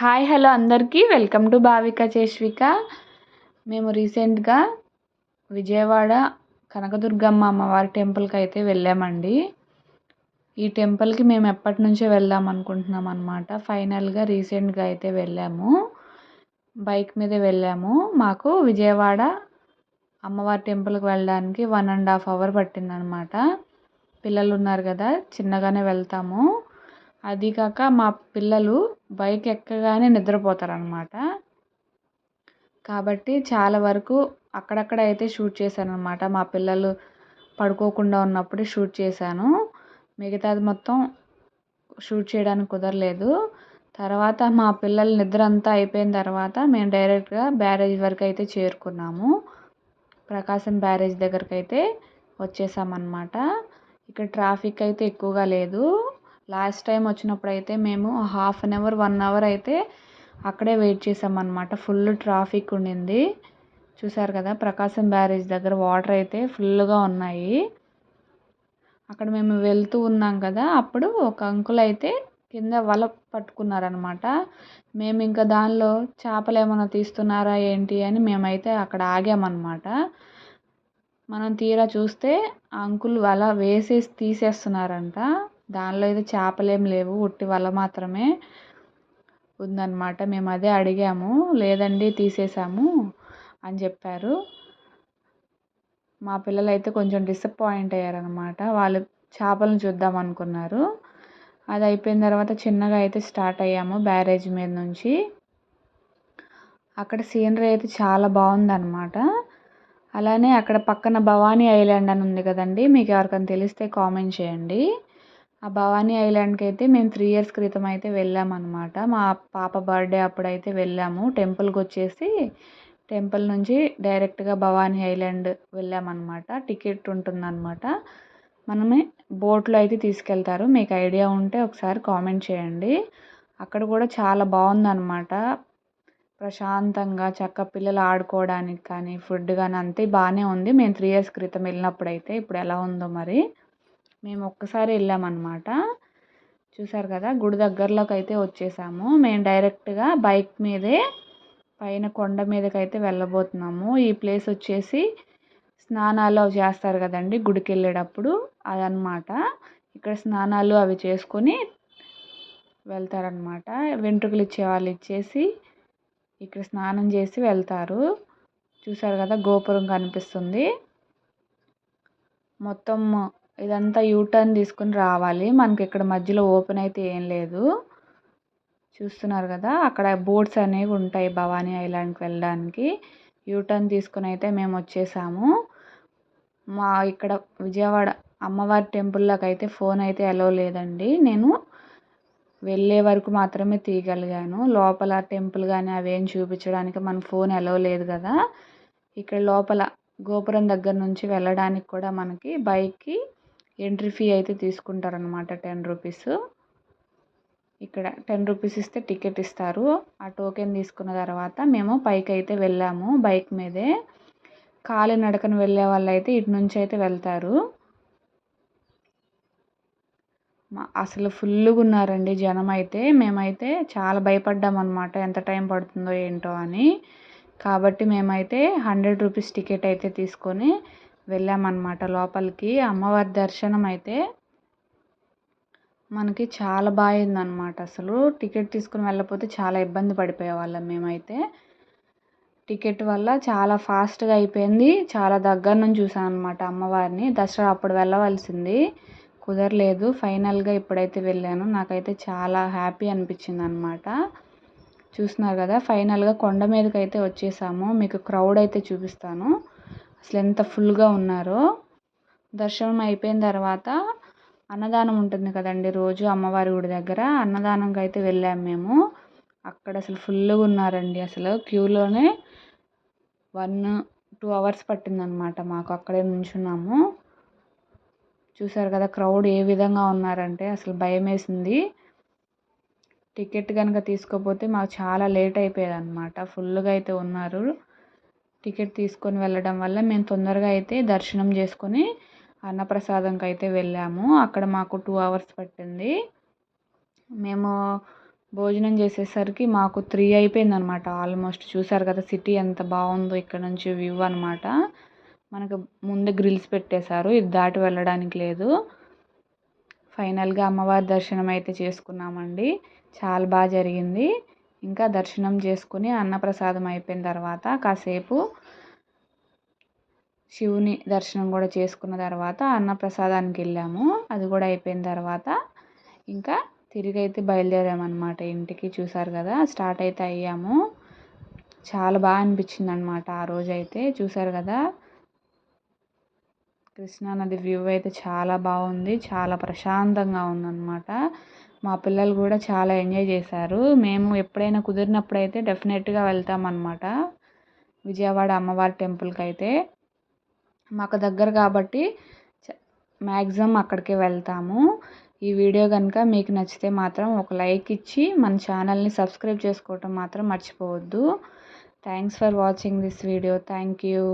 Hi hello అందరికీ. Welcome to Bhavika Cheshvika మేము రీసెంట్గా విజయవాడ కనకదుర్గమ్మ అమ్మవారి టెంపుల్కి అయితే వెళ్ళామండి. ఈ టెంపుల్కి మేము ఎప్పటి నుంచో వెళ్దాం అనుకుంటున్నాం అనమాట ఫైనల్గా రీసెంట్గా అయితే వెళ్ళాము. బైక్ మీద వెళ్ళాము. మాకు విజయవాడ అమ్మవారి టెంపుల్కి వెళ్ళడానికి వన్ అండ్ హాఫ్ అవర్ పట్టిందనమాట పిల్లలు ఉన్నారు కదా చిన్నగానే వెళ్తాము. అది కాక మా పిల్లలు బైక్ ఎక్కగానే నిద్రపోతారనమాట కాబట్టి చాలా వరకు అక్కడక్కడ అయితే షూట్ చేశాను అనమాట మా పిల్లలు పడుకోకుండా ఉన్నప్పుడే షూట్ చేశాను. మిగతాది మొత్తం షూట్ చేయడానికి కుదరలేదు. తర్వాత మా పిల్లల నిద్ర అంతా అయిపోయిన తర్వాత మేము డైరెక్ట్గా బ్యారేజ్ వరకు అయితే చేరుకున్నాము. ప్రకాశం బ్యారేజ్ దగ్గరికి అయితే వచ్చేసామన్నమాట. ఇక్కడ ట్రాఫిక్ అయితే ఎక్కువగా లేదు. లాస్ట్ టైం వచ్చినప్పుడు అయితే మేము half an hour one hour అయితే అక్కడే వెయిట్ చేసామన్నమాట. ఫుల్ ట్రాఫిక్ ఉండింది. చూసారు కదా ప్రకాశం బ్యారేజ్ దగ్గర వాటర్ అయితే ఫుల్గా ఉన్నాయి. అక్కడ మేము వెళ్తూ ఉన్నాం కదా అప్పుడు ఒక అంకుల్ అయితే కింద వల పట్టుకున్నారనమాట మేము ఇంకా దానిలో చేపలు ఏమైనా తీస్తున్నారా ఏంటి? అని మేమైతే అక్కడ ఆగామన్నమాట. మనం తీరా చూస్తే ఆ అంకుల్ వల వేసేసి తీసేస్తున్నారంట. దానిలో అయితే చేపలు ఏం లేవు ఉట్టి వల మాత్రమే ఉందన్నమాట. మేము అదే అడిగాము లేదండి తీసేసాము అని చెప్పారు. మా పిల్లలు అయితే కొంచెం డిసప్పాయింట్ అయ్యారనమాట వాళ్ళు చేపలను చూద్దాం అనుకున్నారు. అది అయిపోయిన తర్వాత చిన్నగా అయితే స్టార్ట్ అయ్యాము బ్యారేజ్ మీద నుంచి. అక్కడ సీనరీ అయితే చాలా బాగుందన్నమాట. అలానే అక్కడ పక్కన భవానీ ఐలాండ్ అని ఉంది కదండి మీకు ఎవరికైనా తెలిస్తే కామెంట్ చేయండి. ఆ భవానీ ఐలాండ్కి అయితే మేము త్రీ ఇయర్స్ క్రితం అయితే వెళ్ళామన్నమాట మా పాప బర్త్డే అప్పుడైతే వెళ్ళాము. టెంపుల్కి వచ్చేసి టెంపుల్ నుంచి డైరెక్ట్గా భవానీ ఐలాండ్ వెళ్ళామన్నమాట టికెట్ ఉంటుందన్నమాట. మనమే బోట్లో అయితే తీసుకెళ్తారు. మీకు ఐడియా ఉంటే ఒకసారి కామెంట్ చేయండి. అక్కడ కూడా చాలా బాగుందన్నమాట. ప్రశాంతంగా చక్క పిల్లలు ఆడుకోవడానికి కానీ ఫుడ్ కానీ అంతే బాగానే ఉంది. మేము త్రీ ఇయర్స్ క్రితం వెళ్ళినప్పుడు అయితే ఇప్పుడు ఎలా ఉందో మరి. మేము ఒక్కసారి వెళ్ళామన్నమాట. చూసారు కదా గుడి దగ్గరలోకి అయితే వచ్చేసాము. మేము డైరెక్ట్గా బైక్ మీదే పైన కొండ మీదకి అయితే వెళ్ళబోతున్నాము. ఈ ప్లేస్ వచ్చేసి స్నానాలు అవి చేస్తారు కదండి గుడికి వెళ్ళేటప్పుడు అదనమాట ఇక్కడ స్నానాలు అవి చేసుకొని వెళ్తారనమాట వెంట్రుకలు ఇచ్చే వాళ్ళు ఇచ్చేసి ఇక్కడ స్నానం చేసి వెళ్తారు. చూసారు కదా గోపురం కనిపిస్తుంది. మొత్తం ఇదంతా యూటర్న్ తీసుకుని రావాలి. మనకి ఇక్కడ మధ్యలో ఓపెన్ అయితే ఏం లేదు. చూస్తున్నారు కదా అక్కడ బోట్స్ అనేవి ఉంటాయి భవానీ ఐలాండ్కి వెళ్ళడానికి. యూటర్న్ తీసుకుని అయితే మేము వచ్చేసాము. మా ఇక్కడ విజయవాడ అమ్మవారి టెంపుల్లోకి అయితే ఫోన్ అయితే అలో లేదండి. నేను వెళ్ళే వరకు మాత్రమే తీయగలిగాను. లోపల టెంపుల్ కానీ అవేం చూపించడానికి మన ఫోన్ అలో లేదు కదా. ఇక్కడ లోపల గోపురం దగ్గర నుంచి వెళ్ళడానికి కూడా మనకి బైక్కి ఎంట్రీ ఫీ అయితే తీసుకుంటారనమాట టెన్ రూపీస్. ఇక్కడ టెన్ రూపీస్ ఇస్తే టికెట్ ఇస్తారు. ఆ టోకెన్ తీసుకున్న తర్వాత మేము పైకి అయితే వెళ్ళాము బైక్ మీదే. కాలి నడకను వెళ్ళే వాళ్ళు అయితే ఇటు నుంచి అయితే వెళ్తారు. అసలు ఫుల్గా ఉన్నారండి జనం అయితే. మేమైతే చాలా భయపడ్డాం అనమాట ఎంత టైం పడుతుందో ఏంటో అని. కాబట్టి మేమైతే హండ్రెడ్ రూపీస్ టికెట్ అయితే తీసుకొని వెళ్ళామన్నమాట. లోపలికి అమ్మవారి దర్శనం అయితే మనకి చాలా బాగుందన్నమాట అసలు. టికెట్ తీసుకుని వెళ్ళకపోతే చాలా ఇబ్బంది పడిపోయేవాళ్ళం మేమైతే. టికెట్ వల్ల చాలా ఫాస్ట్గా అయిపోయింది. చాలా దగ్గర నుంచి చూసాను అనమాట అమ్మవారిని. దసరా అప్పుడు వెళ్ళవలసింది. కుదరలేదు. ఫైనల్గా ఇప్పుడైతే వెళ్ళాను. నాకైతే చాలా హ్యాపీ అనిపించింది అనమాట చూస్తున్నారు కదా ఫైనల్గా కొండ మీదకి అయితే వచ్చేసాము. మీకు క్రౌడ్ అయితే చూపిస్తాను. అసలు ఎంత ఫుల్గా ఉన్నారో. దర్శనం అయిపోయిన తర్వాత అన్నదానం ఉంటుంది కదండి రోజు అమ్మవారి గుడి దగ్గర. అన్నదానంకి అయితే వెళ్ళాము మేము. అక్కడ అసలు ఫుల్గా ఉన్నారండి. అసలు క్యూలోనే వన్ టూ అవర్స్ పట్టిందనమాట మాకు అక్కడే నుంచున్నాము. చూసారు కదా క్రౌడ్ ఏ విధంగా ఉన్నారంటే అసలు భయం వేసింది టికెట్ కనుక తీసుకోకపోతే మాకు చాలా లేట్ అయిపోయేది అనమాట ఫుల్గా అయితే ఉన్నారు. టికెట్ తీసుకొని వెళ్ళడం వల్ల మేము తొందరగా అయితే దర్శనం చేసుకొని అన్నప్రసాదంకి అయితే వెళ్ళాము. అక్కడ మాకు టూ అవర్స్ పట్టింది. మేము భోజనం చేసేసరికి మాకు త్రీ అయిపోయింది అనమాట ఆల్మోస్ట్ చూసారు కదా సిటీ ఎంత బాగుందో ఇక్కడ నుంచి వ్యూ అనమాట. మనకు ముందే గ్రిల్స్ పెట్టేశారు. ఇది దాటి వెళ్ళడానికి లేదు. ఫైనల్గా అమ్మవారి దర్శనం అయితే చేసుకున్నామండి. చాలా బాగా జరిగింది. ఇంకా దర్శనం చేసుకుని అన్నప్రసాదం అయిపోయిన తర్వాత కాసేపు శివుని దర్శనం కూడా చేసుకున్న తర్వాత అన్నప్రసాదానికి వెళ్ళాము. అది కూడా అయిపోయిన తర్వాత ఇంకా తిరిగి అయితే బయలుదేరామన్నమాట ఇంటికి. చూసారు కదా స్టార్ట్ అయితే అయ్యాము. చాలా బాగా అనిపించింది అనమాట ఆ రోజు అయితే చూసారు కదా కృష్ణానది వ్యూ అయితే చాలా బాగుంది. చాలా ప్రశాంతంగా ఉందన్నమాట. మా పిల్లలు కూడా చాలా ఎంజాయ్ చేశారు. మేము ఎప్పుడైనా కుదిరినప్పుడు అయితే డెఫినెట్గా అనమాట విజయవాడ అమ్మవారి టెంపుల్కి అయితే. మాకు దగ్గర కాబట్టి మ్యాక్సిమం అక్కడికే వెళ్తాము. ఈ వీడియో కనుక మీకు నచ్చితే మాత్రం ఒక లైక్ ఇచ్చి మన ఛానల్ని సబ్స్క్రైబ్ చేసుకోవటం మాత్రం మర్చిపోవద్దు. Thanks for watching this video thank you